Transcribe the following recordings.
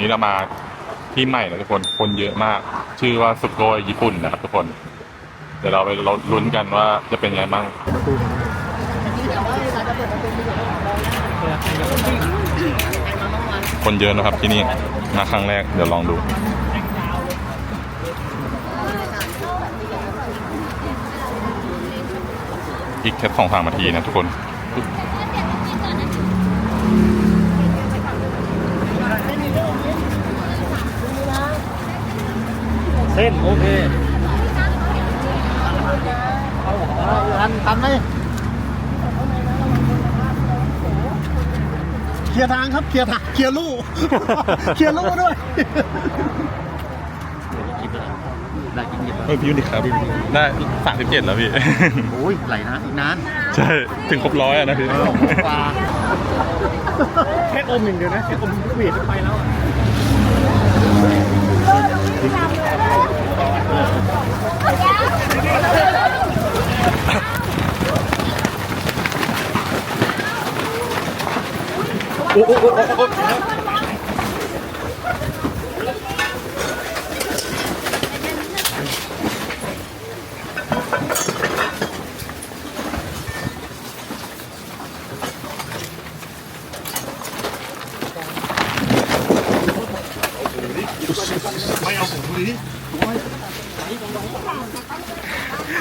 นี้เรามาที่ใหม่นะทุกคน คนเยอะมาก ชื่อว่าสุโกยญี่ปุ่นนะครับทุกคน เดี๋ยวเราไปเราลุ้นกันว่าจะเป็นไงบ้างคนเยอะนะครับที่นี่มาครั้งแรกเดี๋ยวลองดูอีกแค่สองสามนาทีนะทุกคน เส้น โอเคทันทันไหมเคลียร์ทางครับ เคลียร์ทาง เคลียร์ลู่ เคลียร์ลู่ด้วย ได้กินหยิบเฮ้ยพี่ยูนิครับได้สามสิบเจ็ดแล้วพี่ โอ้ยไหลนะอีกนาน ใช่ ถึงครบร้อยอะนะพี่ปลาแค่อมอย่างเดียวนะ แค่อมเวียดไปแล้วอะ โอ้โอ้โอ้โอ้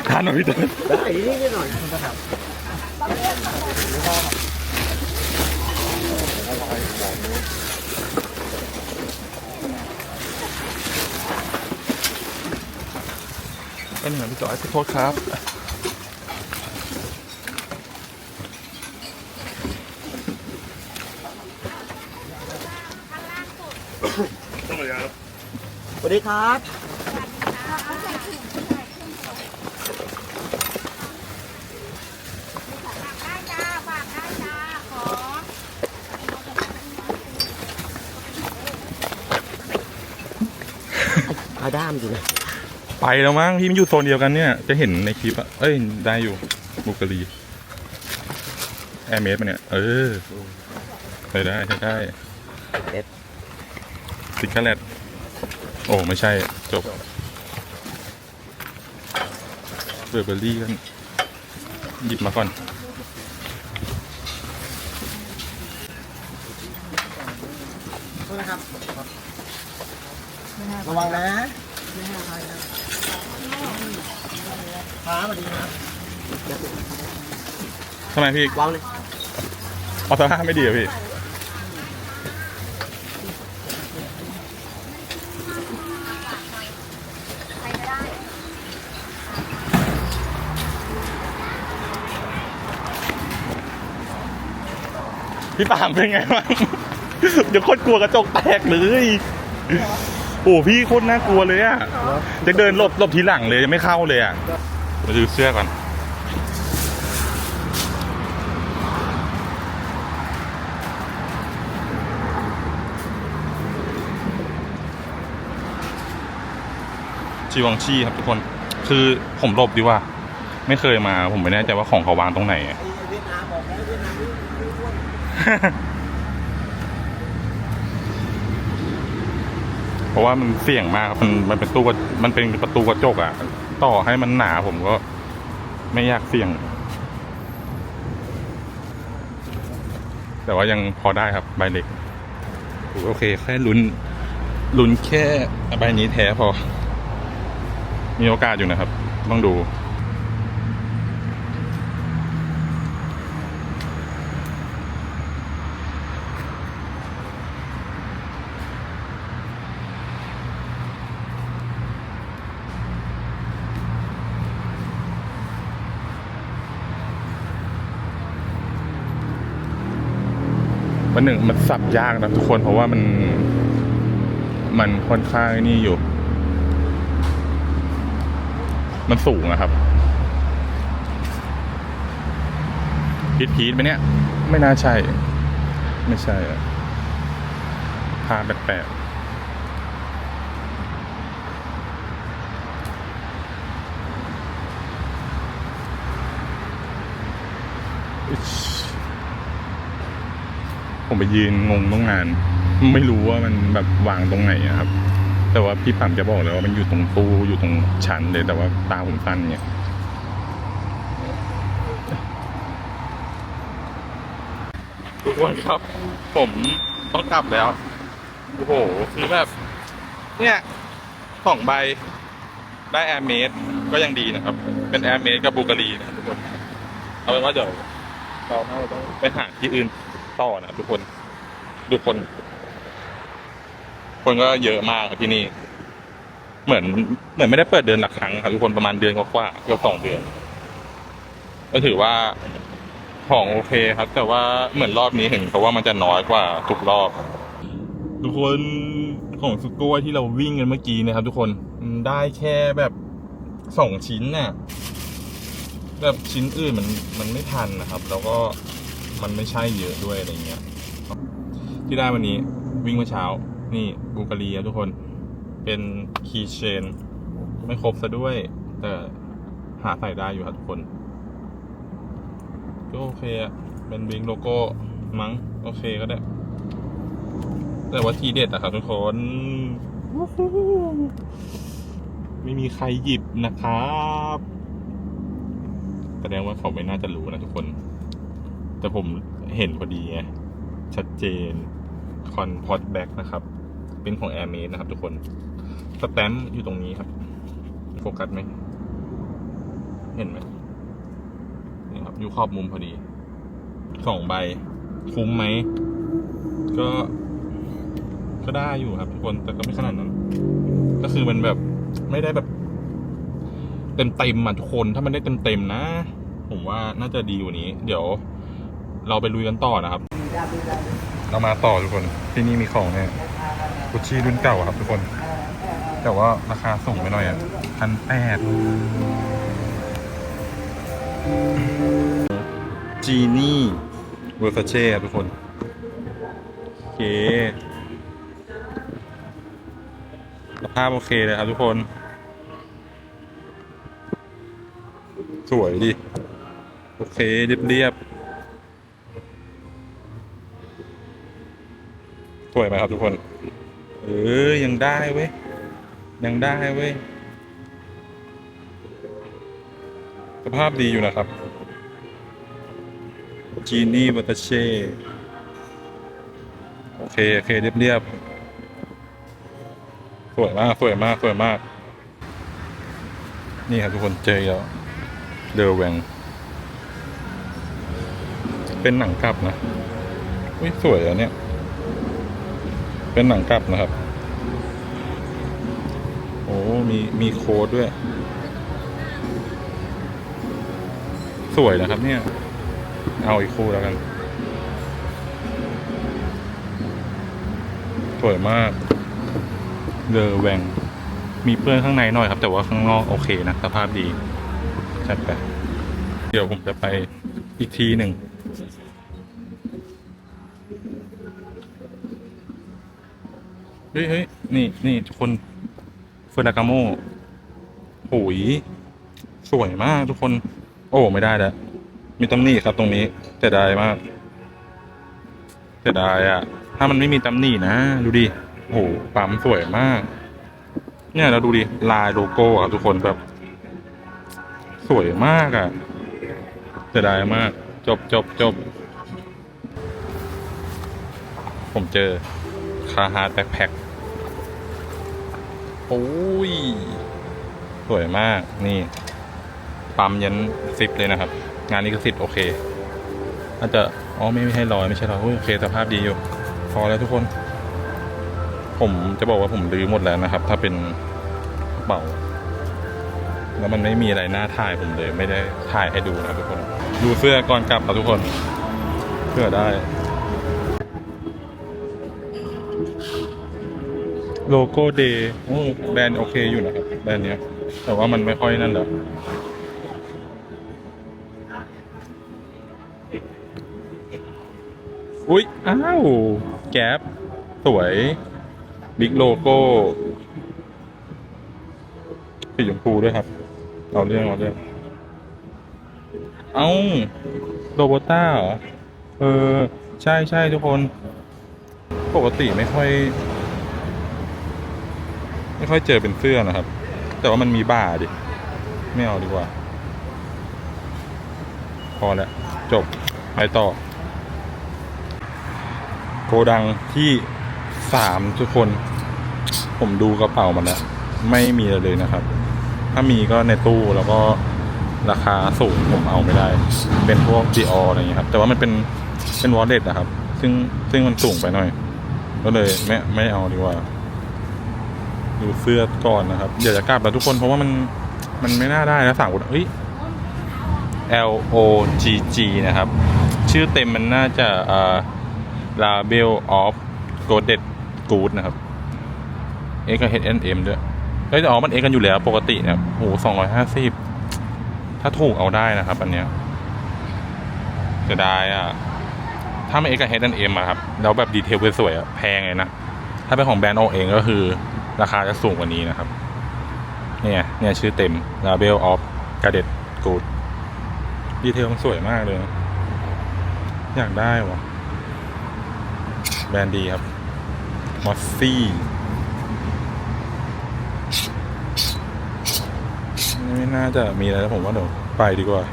ทานห น่อยพี่เต้นได้นี่นิดหน่อยก็นี่นะพี่จอยขอโทษครับ สวัสดีครับ ได้จ้าฝากได้จ้า ขออาด้ามอยู่นะ ไปแล้วมั้งพี่มันอยู่โซนเดียวกันเนี่ย จะเห็นในคลิปอะเอ้ยได้อยู่บุกรีแอร์เมสมาเนี่ย เออใช้ได้ใช้ได้เอ็ดสิกเกอร์แลตโอ้ ไม่ใช่จบเบอร์เบอรี่กัน หยิบมาก่อนระวังนะ ขาสวัสดีครับทำไมพี่วางเลยออโต้ห้าไม่ดีเหรอพี่ พี่ปามเป็นไงบ้าง เดี๋ยวโคตรกลัวกระจกแตกเลย โอ้พี่โคตรน่ากลัวเลยอะจะเดินหลบหลบทีหลังเลยยังไม่เข้าเลยอะมาดูเสื้อก่อนชีวังชีครับทุกคนคือผมหลบดีกว่า ไม่เคยมา ผมไม่แน่ใจว่าของเขาวางตรงไหนอะ เวียดนามบอกแล้วเวียดนาม เพ ราะว่ามันเสี่ยงมากครับมันมันเป็นตู้มันเป็นประตูกระจกอะต่อให้มันหนาผมก็ไม่อยากเสี่ยง แต่ว่ายังพอได้ครับใบเล็กโอเคแค่ลุ้นลุ้นแค่ใบนี้แท้พอ มีโอกาสอยู่นะครับ ต้องดู มันหนึ่งมันสับยากนะทุกคนเพราะว่ามัน มันค่อนข้างนี่อยู่ มันสูงอะครับพีทพีทไหมเนี่ย ไม่น่าใช่ ไม่ใช่อะพาแปลกๆ ผมไปยืนงงต้องาน ไม่รู้ว่ามันแบบวางตรงไหนอะครับ แต่ว่าพี่ปั๊มจะบอกเลยว่ามันอยู่ตรงตู้อยู่ตรงชั้นเลยแต่ว่าตาผมสั้นเนี่ยทุกคนครับ ผมต้องกลับแล้วโอ้โหคือแบบ เนี่ยสองใบได้แอร์เมดก็ยังดีนะครับ เป็นแอร์เมดกับบูการีนะทุกคน เอาเป็นว่าเดี๋ยวเราต้องไปหาที่อื่น ต่อนะทุกคนทุกคน คนก็เยอะมากที่นี่ เหมือน เหมือนไม่ได้เปิดเดือนละครั้งครับทุกคนประมาณเดือนกว่าๆเกือบสองเดือน ก็ถือว่าของโอเคครับ แต่ว่าเหมือนรอบนี้เห็นเขาว่ามันจะน้อยกว่าทุกรอบ ทุกคนของสุโก้ที่เราวิ่งกันเมื่อกี้นะครับ ทุกคนมันได้แค่แบบสองชิ้นน่ะแบบชิ้นอื่นมันมันไม่ทันนะครับ แล้วก็ มันไม่ใช่เยอะด้วยอะไรเงี้ย ที่ได้วันนี้วิ่งเมื่อเช้า นี่บูการีครับทุกคน เป็นคีย์เชน ไม่ครบซะด้วย แต่หาใส่ได้อยู่ครับทุกคน ก็โอเคอะเป็นบิงโลโก้มั้ง โอเคก็ได้ แต่ว่าทีเด็ดอะครับทุกคนไม่มีใครหยิบนะครับ แสดงว่าเขาไม่น่าจะรู้นะทุกคน แต่ผมเห็นพอดีไงชัดเจนคอนพอดแบ็กนะครับ เป็นของ Air m a d e นะครับ ทุกคนสแตมป์อยู่ตรงนี้ครับ โฟกัสไหม เห็นไหมนี่ครับอยู่ขอบมุมพอดีสองใบ คุ้มไหม ก็ก็ได้อยู่ครับ ทุกคนแต่ก็ไม่ขนาดนั้น ก็คือมันแบบไม่ได้แบบ เต็มเต็มอะทุกคนถ้ามันได้เต็มเต็มนะ ผมว่าน่าจะดีกว่านี้ เดี๋ยว เราไปลุยกันต่อนะครับ เรามาต่อทุกคนที่นี่มีของเนี่ยกุชชี่รุ่นเก่าครับทุกคน แต่ว่าราคาส่งไปหน่อยอะพันแปดจีนี่เวอร์ซาเช่ทุกคน โอเคสภาพโอเคเลยครับทุกคน สวยดิ โอเค เรียบๆ วยไหมครับทุกคน เออ ยังได้เว้ย ยังได้เว้ย สภาพดีอยู่นะครับจีนี่บัตเช่ โอเค โอเค เรียบๆสวยมาก สวยมาก สวยมาก นี่ครับทุกคนเจอแล้วเดอแวงเป็นหนังกลับนะ อุ้ย สวยอะเนี่ย เป็นหนังกลับนะครับ โอ้ มีมีโค้ดด้วย สวยนะครับเนี่ย เอาอีกคู่แล้วกัน สวยมากเลอแวงมีเปื้อนข้างในหน่อยครับ แต่ว่าข้างนอกโอเคนะ สภาพดีจัดไป เดี๋ยวผมจะไปอีกทีหนึ่ง ฮ้ยเฮ้ยนี่นี่ทุกคนเฟอร์นากาโมโอ้ยสวยมากทุกคน โอ้ไม่ได้แล้วมีตำหนิครับตรงนี้เสียดายมากเสียดายอะถ้ามันไม่มีตำหนินะ ดูดิโอ้โหปั๊มสวยมาก เนี่ยเราดูดิลายโลโก้อะทุกคนแบบ สวยมากอะเสียดายมาก จบจบจบผมเจอคาฮาร์ดแบ็คแพ็ค โอ้ย สวยมากนี่ปั๊มยันสิบเลยนะครับ งานนี้ก็สิบโอเคอาจจะอ๋อไม่ไม่ให้รอยไม่ใช่รอยโอเคสภาพดีอยู่ พอแล้วทุกคน ผมจะบอกว่าผมรื้อหมดแล้วนะครับ ถ้าเป็นกระเป๋าแล้วมันไม่มีอะไรน่าถ่ายผมเลย ไม่ได้ถ่ายให้ดูนะทุกคน ดูเสื้อก่อนกลับครับทุกคน เสื้อได้ โลโก้เดย์แบรนด์โอเคอยู่นะครับ แบรนด์เนี้ย แต่ว่ามันไม่ค่อยนั่นแหละอุ๊ยอ้าว แก๊ปสวย บิ๊กโลโก้สีชมพูด้วยครับ เอาเรื่องเอาเรื่องเอาโรโบต้าเหรอ เออ ใช่ใช่ทุกคน ปกติไม่ค่อย ไม่ค่อยเจอเป็นเสื้อนะครับ แต่ว่ามันมีบ่าดิ ไม่เอาดีกว่า พอแล้วจบ ไปต่อ โกดังที่สามทุกคน ผมดูกระเป๋ามันแล้ว ไม่มีเลยนะครับ ถ้ามีก็ในตู้แล้วก็ราคาสูงผมเอาไม่ได้ เป็นพวกดีออะไรอย่างเงี้ครับ แต่ว่ามันเป็นเป็นวอลเล็ตนะครับ ซึ่งซึ่งมันสูงไปหน่อย ก็เลยไม่ไม่เอาดีกว่า ดูเสื้อก่อนนะครับเดี๋ยวจะกลับแล้วทุกคนเพราะว่ามันมันไม่น่าได้นะสั่งกูเฮ้ย L O G G นะครับ ชื่อเต็มมันน่าจะอ่อ Label of Godded Good นะครับ X กับ H N M ด้วยเอ้ยอ๋อมัน X กันอยู่แล้วปกติเนี่ยโหสองร้อยห้าสิบถ้าถูกเอาได้นะครับอันเนี้ยจะได้อะถ้าไม่ X กับ H N M อะครับ แล้วแบบดีเทลสวยๆอะแพงเลยนะ ถ้าเป็นของแบรนด์โอเองก็คือ ราคาจะสูงกว่านี้นะครับ เนี่ยเนี่ยชื่อเต็ม Label of Godded Good ดีเทลมันสวยมากเลย อยากได้วะแบรนด์ดีครับ มอสซี่ไม่น่าจะมีอะไรแล้วผมว่าเดี๋ยวไปดีกว่า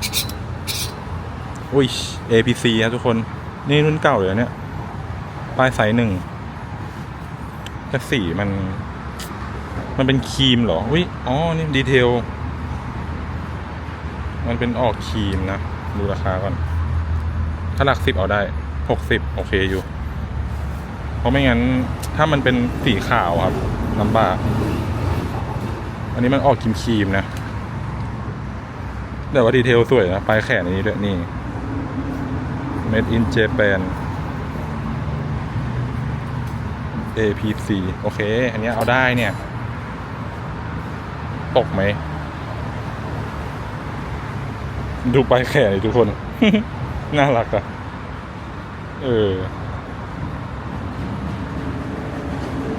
อุ้ย APC ครับทุกคน นี่รุ่นเก่าเลยเนี่ยป้ายไซส์หนึ่งแต่สีมัน มันเป็นครีมเหรอ อุ้ย อ๋อ นี่ดีเทล มันเป็นออกครีมนะ ดูราคาก่อน ถ้าหลักสิบเอาได้ หกสิบโอเคอยู่ เพราะไม่งั้น ถ้ามันเป็นสีขาวครับลำบาก อันนี้มันออกครีมครีมนะ แต่ว่าดีเทลสวยนะ ปลายแขนอันนี้ด้วยนี่ made in Japan APC โอเค อันนี้เอาได้เนี่ย ตกไหม ดูปลายแขนดิทุกคน น่ารักอะเออ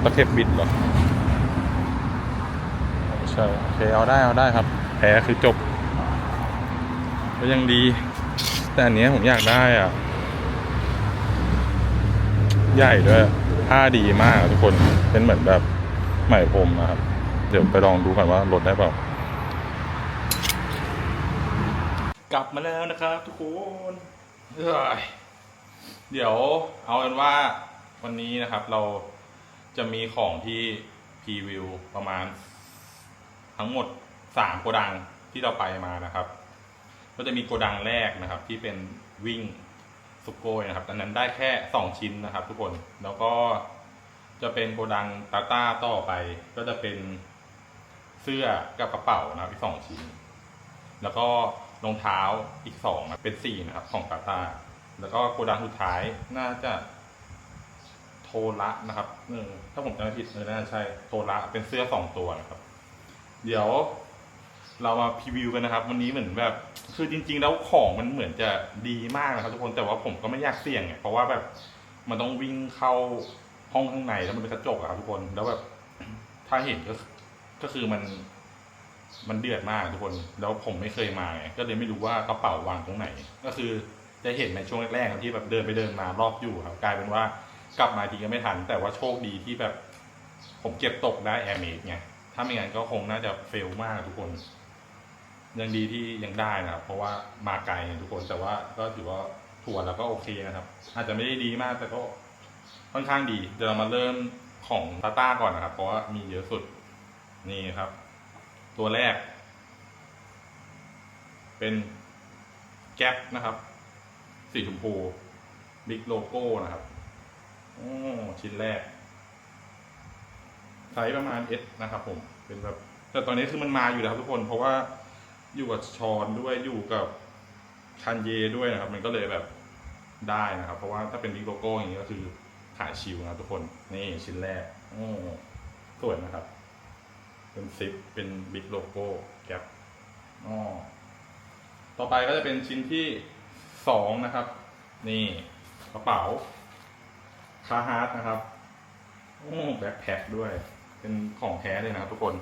ตะเข็บบิดเหรอไม่ใช่โอเคเอาได้เอาได้ครับ แพ้คือจบ ก็ยังดี แต่อันเนี้ยผมอยากได้อะ ใหญ่ด้วยผ้าดีมากอะทุกคน เป็นเหมือนแบบไหมพรมนะครับ เดี๋ยวไปลองดูก่อนว่าลดได้เปล่ากลับมาแล้วนะครับทุกคนเอ้ยเดี๋ยวเอาเป็นว่าวันนี้นะครับเราจะมีของที่พรีวิวประมาณ ทั้งหมดสามโกดังที่เราไปมานะครับ ก็จะมีโกดังแรกนะครับ ที่เป็นวิ่งสุโกยนะครับอันนั้นได้แค่สองชิ้นนะครับ ทุกคนแล้วก็จะเป็นโกดังตาต้าต่อไป ก็จะเป็น เสื้อกับกระเป๋านะครับอีกสองชิ้น แล้วก็รองเท้าอีกสองนะเป็นสี่นะครับของตาตาแล้วก็โกดังสุดท้ายน่าจะโทระนะครับเออถ้าผมจำไม่ผิดเออน่าจะใช่โทระเป็นเสื้อสองตัวนะครับ เดี๋ยวเรามาพรีวิวกันนะครับ วันนี้เหมือนแบบ คือจริง ๆ แล้วของมันเหมือนจะดีมากนะครับทุกคนแต่ว่าผมก็ไม่อยากเสี่ยงไงเพราะว่าแบบมันต้องวิ่งเข้าห้องข้างในแล้วมันเป็นกระจกอะครับทุกคนแล้วแบบถ้าเห็นก็ ก็คือมันมันเดือดมากทุกคน แล้วผมไม่เคยมาไงก็เลยไม่รู้ว่ากระเป๋าวางตรงไหน ก็คือจะเห็นในช่วงแรกๆที่แบบเดินไปเดินมารอบอยู่ครับกลายเป็นว่ากลับมาทีก็ไม่ทัน แต่ว่าโชคดีที่แบบ ผมเก็บตกได้แอร์เมดไงถ้าไม่งั้นก็คงน่าจะเฟลมากทุกคน ยังดีที่ยังได้นะครับ เพราะว่ามาไกลทุกคนแต่ว่าก็ถือว่าทัวแล้วก็โอเคนะครับ อาจจะไม่ได้ดีมากแต่ก็ค่อนข้างดี เดี๋ยวเรามาเริ่มของตาต้าก่อนนะครับ เพราะว่ามีเยอะสุด นี่ครับ ตัวแรก เป็นแก๊ปนะครับ สีชมพูบิ๊กโลโก้นะครับโอ้ชิ้นแรกไซส์ประมาณ S นะครับ ผม เป็นแบบ แต่ตอนนี้คือมันมาอยู่แล้วครับทุกคน เพราะว่าอยู่กับชอนด้วย อยู่กับคันเยด้วยนะครับ มันก็เลยแบบได้นะครับ เพราะว่าถ้าเป็นบิ๊กโลโก้อย่างนี้ก็คือขายชิวนะทุกคน นี่ชิ้นแรก โอ้ สวยนะครับ เป็นซิปเป็นบิ๊กโลโก้แก๊ปอ๋อต่อไปก็จะเป็นชิ้นที่สองนะครับ นี่กระเป๋าคาฮาร์ดนะครับโอ้แบ็คแพ็คด้วย เป็นของแท้เลยนะครับ ทุกคน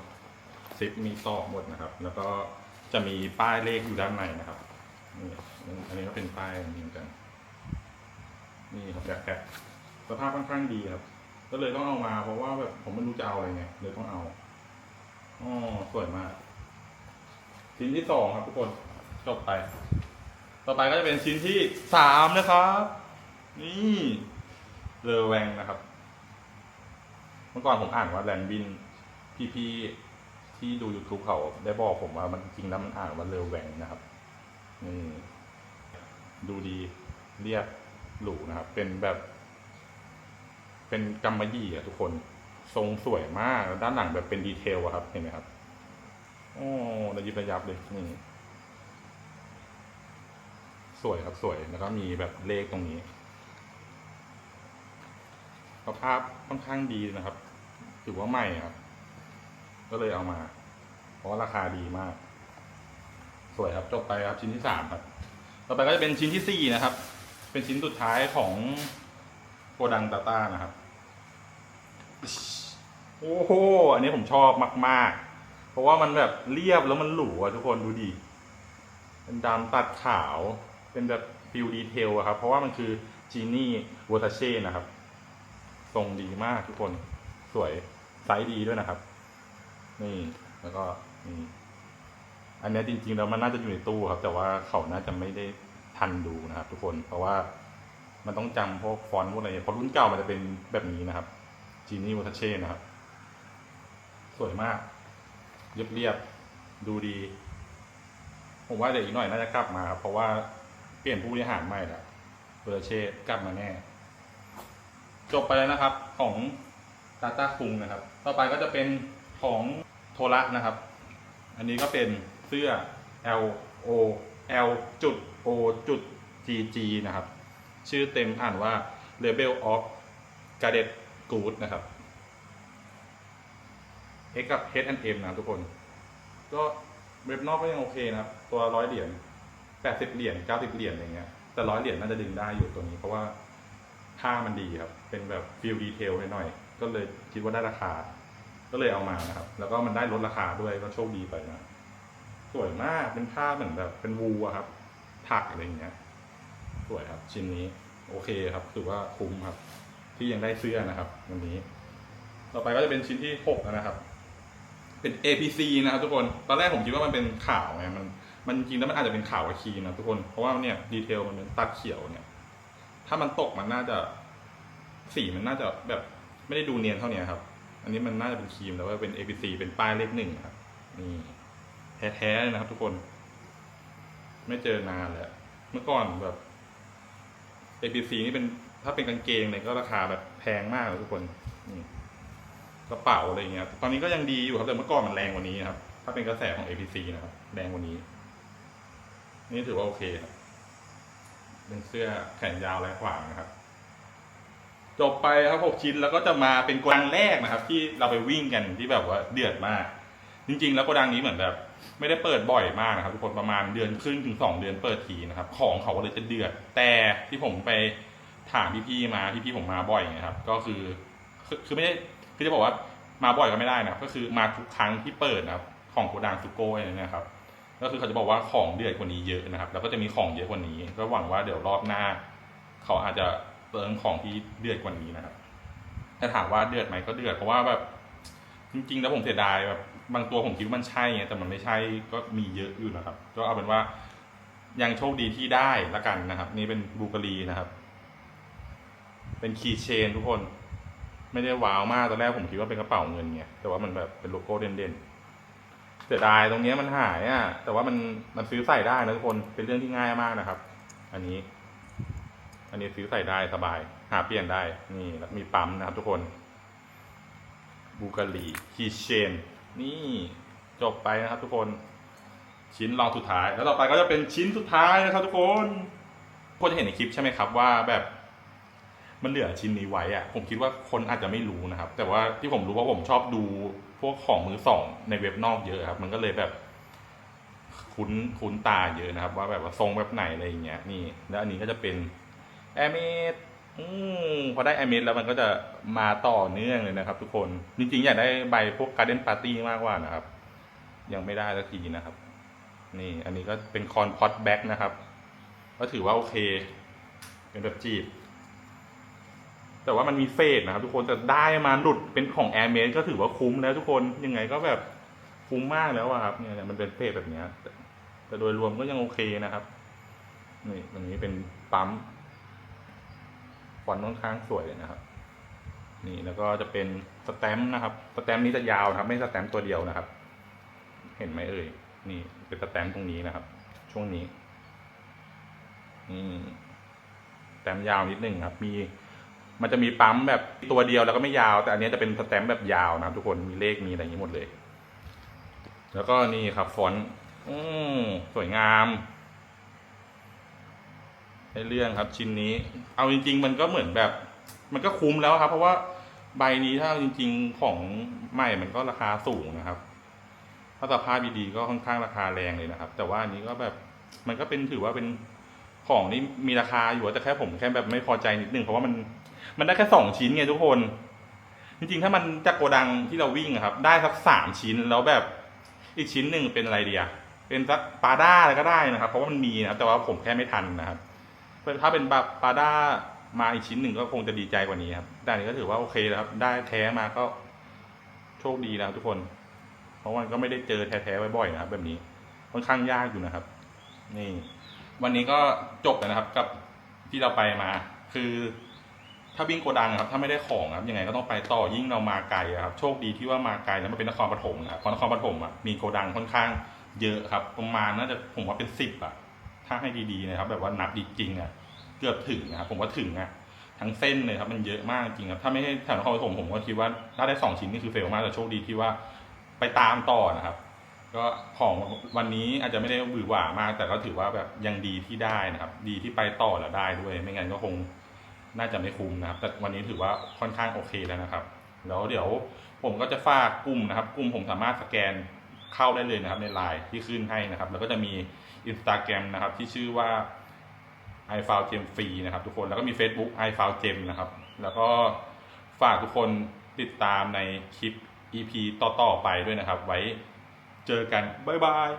ซิปมีต่อหมดนะครับ แล้วก็จะมีป้ายเลขอยู่ด้านในนะครับนี่อันนี้ก็เป็นป้ายเหมือนกันนี่ครับแบ็คแพ็คสภาพค่อนข้างดีครับ ก็เลยต้องเอามาเพราะว่าแบบผมไม่รู้จะเอาอะไรไงเลยต้องเอา อ๋อสวยมาก ชิ้นที่สองครับทุกคนจบไป ต่อไปก็จะเป็นชิ้นที่สามนะครับ นี่เลอแวงนะครับ เมื่อก่อนผมอ่านว่าแลนบิน พี่ๆที่ดู YouTube เขาได้บอกผมว่ามันจริงแล้วมันอ่านว่าเลอแวงนะครับนี่ดูดีเรียบหรูนะครับ เป็นแบบ เป็นกำมะหยี่อะทุกคน ทรงสวยมาก ด้านหลังแบบเป็นดีเทลอะครับ เห็นไหมครับ โอ้ระยิบระยับเลยนี่สวยครับสวย แล้วก็มีแบบเลขตรงนี้สภาพค่อนข้างดีนะครับ ถือว่าใหม่ครับ ก็เลยเอามา เพราะราคาดีมาก สวยครับจบไปครับชิ้นที่สามครับ ต่อไปก็จะเป็นชิ้นที่สี่นะครับ เป็นชิ้นสุดท้ายของโกดังตาต้านะครับ โอ้โหอันนี้ผมชอบมาก ๆ เพราะว่ามันแบบเรียบแล้วมันหรูอะทุกคนดูดิเป็นดำตัดขาว เป็นแบบฟิลดีเทลอะครับ เพราะว่ามันคือจีนี่วอตาเช่นะครับ ทรงดีมากทุกคน สวยไซส์ดีด้วยนะครับ นี่แล้วก็นี่อันนี้จริงๆแล้วมันน่าจะอยู่ในตู้ครับ แต่ว่าเขาน่าจะไม่ได้ทันดูนะครับ ทุกคน เพราะว่ามันต้องจำพวกฟอนต์พวกอะไรเพราะรุ่นเก่ามันจะเป็นแบบนี้นะครับจีนี่วอทเช่นะครับ สวยมาก เรียบเรียบดูดี ผมว่าเดี๋ยวอีกหน่อยน่าจะกลับมาครับเพราะว่าเปลี่ยนผู้บริหารใหม่แล้ววอทเช่กลับมาแน่ จบไปแล้วนะครับของตาตาคุงนะครับ ต่อไปก็จะเป็นของโทระนะครับ อันนี้ก็เป็นเสื้อ L O L จุด O จุด G G นะครับ ชื่อเต็มอ่านว่า Label of Guarded Good นะครับ X กับ H&M นะครับทุกคน ก็เว็บนอกก็ยังโอเคนะครับ ตัวร้อยเหรียญแปดสิบเหรียญเก้าสิบเหรียญอะไรเงี้ย แต่ร้อยเหรียญน่าจะดึงได้อยู่ตัวนี้ เพราะว่าผ้ามันดีครับ เป็นแบบฟิลดีเทลหน่อยๆก็เลยคิดว่าได้ราคา ก็เลยเอามานะครับ แล้วก็มันได้ลดราคาด้วยก็โชคดีไปนะสวยมากเป็นผ้าเหมือนแบบเป็นวูอะครับ ถักอะไรอย่างเงี้ยสวยครับ ชิ้นนี้ โอเคครับถือว่าคุ้มครับ ที่ยังได้เสื้อนะครับ วันนี้ ต่อไปก็จะเป็นชิ้นที่หกนะครับ เป็น APC นะครับทุกคน ตอนแรกผมคิดว่ามันเป็นข่าวไง มัน มันจริงแล้วมันอาจจะเป็นข่าวกับครีมนะทุกคน เพราะว่าเนี่ยดีเทลมันเป็นตัดเขียวเนี่ย ถ้ามันตกมันน่าจะสีมันน่าจะแบบไม่ได้ดูเนียนเท่านี้ครับ อันนี้มันน่าจะเป็นครีมแล้วว่าเป็น APC เป็นป้ายเลขหนึ่งครับนี่แท้ๆเลยนะครับ ทุกคน ไม่เจอนานแล้ว เมื่อก่อนแบบ APC นี่เป็นถ้าเป็นกางเกงเนี่ยก็ราคาแบบแพงมากเลยทุกคนนี่ กระเป๋าอะไรเงี้ย ตอนนี้ก็ยังดีอยู่ครับ แต่เมื่อก่อนมันแรงกว่านี้ครับ ถ้าเป็นกระแสของ APC นะครับ แรงกว่านี้ นี่ถือว่าโอเคครับ เป็นเสื้อแขนยาวลายขวางนะครับ จบไปครับหกชิ้นแล้วก็จะมาเป็นโกดังแรกนะครับ ที่เราไปวิ่งกันที่แบบว่าเดือดมาก จริง ๆ แล้วโกดังนี้เหมือนแบบ ไม่ได้เปิดบ่อยมากนะครับทุกคนประมาณเดือนครึ่งถึงสองเดือนเปิดทีนะครับ ของเขาก็เลยจะเดือด แต่ที่ผมไปถามพี่ๆมาพี่ๆผมมาบ่อยนะครับ ก็คือคือไม่ได้ คือจะบอกว่ามาบ่อยก็ไม่ได้นะครับก็คือมาทุกครั้งที่เปิดนะครับของโกดังสุโก้เนี่ยนะครับ ก็คือเขาจะบอกว่าของเดือดกว่านี้เยอะนะครับ แล้วก็จะมีของเยอะกว่านี้ ก็หวังว่าเดี๋ยวรอบหน้า เขาอาจจะเติมของที่เดือดกว่านี้นะครับถ้าถามว่าเดือดไหมก็เดือดเพราะว่าแบบจริงๆแล้วผมเสียดายแบบบางตัวผมคิดว่ามันใช่ไงแต่มันไม่ใช่ก็มีเยอะอยู่นะครับ ก็เอาเป็นว่ายังโชคดีที่ได้ละกันนะครับ นี่เป็นบูการีนะครับ เป็นคีย์เชนทุกคน ไม่ได้ว้าวมากตอนแรกผมคิดว่าเป็นกระเป๋าเงินไงแต่ว่ามันแบบเป็นโลโก้เด่นๆเสียดายตรงเนี้ยมันหายอะ แต่ว่ามันมันซื้อใส่ได้นะทุกคนเป็นเรื่องที่ง่ายมากนะครับ อันนี้ อันนี้ซื้อใส่ได้สบาย หาเปลี่ยนได้นี่แล้วมีปั๊มนะครับทุกคนบูการีคีเชนนี่จบไปนะครับทุกคนชิ้นรองสุดท้าย แล้วต่อไปก็จะเป็นชิ้นสุดท้ายนะครับทุกคนคนจะเห็นในคลิปใช่ไหมครับว่าแบบ มันเหลือชิ้นนี้ไว้อะผมคิดว่าคนอาจจะไม่รู้นะครับ แต่ว่าที่ผมรู้ว่าผมชอบดูพวกของมือสอง ในเว็บนอกเยอะครับ มันก็เลยแบบ คุ้นคุ้นตาเยอะนะครับ ว่าแบบว่าทรงแบบไหนอะไรอย่างเงี้ย นี่ แล้วอันนี้ก็จะเป็นแอมเมดอืมพอได้แอมเมดแล้วมันก็จะมาต่อเนื่องเลยนะครับ ทุกคนจริงๆอยากได้ใบพวกการ์เด้นปาร์ตี้มากกว่านะครับ ยังไม่ได้สักทีนะครับ นี่ อันนี้ก็เป็นคอนพอตแบ็กนะครับ ก็ถือว่าโอเค เป็นแบบจีบ แต่ว่ามันมีเศษนะครับ ทุกคนแต่ได้มาหลุดเป็นของแอร์เมก็ถือว่าคุ้มแล้วทุกคนยังไงก็แบบคุ้มมากแล้วอะครับเนี่ยมันเป็นเศษแบบเนี้ยแต่แตโดยรวมก็ยังโอเคนะครับ นี่ตรงนี้เป็นปั๊มฟอนต์ค่อนข้างสวยเลยนะครับ นี่แล้วก็จะเป็นสแตมป์นะครับสแตมป์นี้จะยาวนะครับ ไม่สแตมป์ตัวเดียวนะครับ เห็นไหมเอ่ยนี่เป็นสแตมป์ตรงนี้นะครับ ช่วงนี้นี่สแตมยาวนิดหนึ่งครับ มี มันจะมีปั๊มแบบตัวเดียวแล้วก็ไม่ยาว แต่อันนี้จะเป็นสแตมป์แบบยาวนะทุกคนมีเลขมีอะไรอย่างนี้หมดเลย แล้วก็นี่ครับฟอนต์อืมสวยงามในเรื่องครับชิ้นนี้ เอาจริง ๆ มันก็เหมือนแบบ มันก็คุ้มแล้วครับ เพราะว่าใบนี้ถ้าจริง ๆ ของใหม่มันก็ราคาสูงนะครับ ถ้าสภาพดีๆก็ค่อนข้างราคาแรงเลยนะครับ แต่ว่าอันนี้ก็แบบมันก็เป็นถือว่าเป็นของที่มีราคาอยู่แต่แค่ผมแค่แบบไม่พอใจนิดนึงเพราะว่ามัน มันได้แค่สองชิ้นไงทุกคน จริงๆ ถ้ามันจากโกดังที่เราวิ่งครับ ได้สักสามชิ้นแล้วแบบอีกชิ้นหนึ่งเป็นอะไรเดียเป็นสักปาด้าอะไรก็ได้นะครับ เพราะว่ามันมีนะครับ แต่ว่าผมแค่ไม่ทันนะครับถ้าเป็นปาปาด้ามาอีกชิ้นหนึ่งก็คงจะดีใจกว่านี้ครับแต่อันนี้ก็ถือว่าโอเคแล้วครับ ได้แท้มาก็โชคดีแล้วทุกคน เพราะมันก็ไม่ได้เจอแท้ๆบ่อยๆนะครับ แบบนี้ค่อนข้างยากอยู่นะครับ นี่ วันนี้ก็จบแล้วนะครับ กับที่เราไปมา คือ ถ้าวิ่งโกดังครับถ้าไม่ได้ของครับยังไงก็ต้องไปต่อยิ่งเรามาไกลครับโชคดีที่ว่ามาไกลแล้วมันเป็นนครปฐมนะครับเพราะนครปฐมอะมีโกดังค่อนข้างเยอะครับ ประมาณน่าจะผมว่าเป็นสิบอะถ้าให้ดีๆนะครับ แบบว่านับจริงๆอะเกือบถึงนะครับผมว่าถึงอะทั้งเส้นเลยครับมันเยอะมากจริงครับถ้าไม่ใช่แถวนครปฐมผมก็คิดว่าถ้าได้สองชิ้นนี่คือเฟลมากแต่โชคดีที่ว่าไปตามต่อนะครับ ก็ของวันนี้อาจจะไม่ได้หวือหวามาก แต่ก็ถือว่าแบบยังดีที่ได้นะครับ ดีที่ไปต่อแล้วได้ด้วย ไม่งั้นก็คง น่าจะไม่คุ้มนะครับ แต่วันนี้ถือว่าค่อนข้างโอเคแล้วนะครับแล้วเดี๋ยวผมก็จะฝากกลุ่มนะครับ กลุ่มผมสามารถสแกนเข้าได้เลยนะครับในไลน์ที่ขึ้นให้นะครับ แล้วก็จะมีอินสตาแกรมนะครับ ที่ชื่อว่า i f i l e Gem ฟรีนะครับ ทุกคนแล้วก็มี Facebook i f i l e Gem นะครับ แล้วก็ฝากทุกคนติดตามในคลิป EP ต่อ ๆ ไปด้วยนะครับ ไว้เจอกัน บ๊ายบาย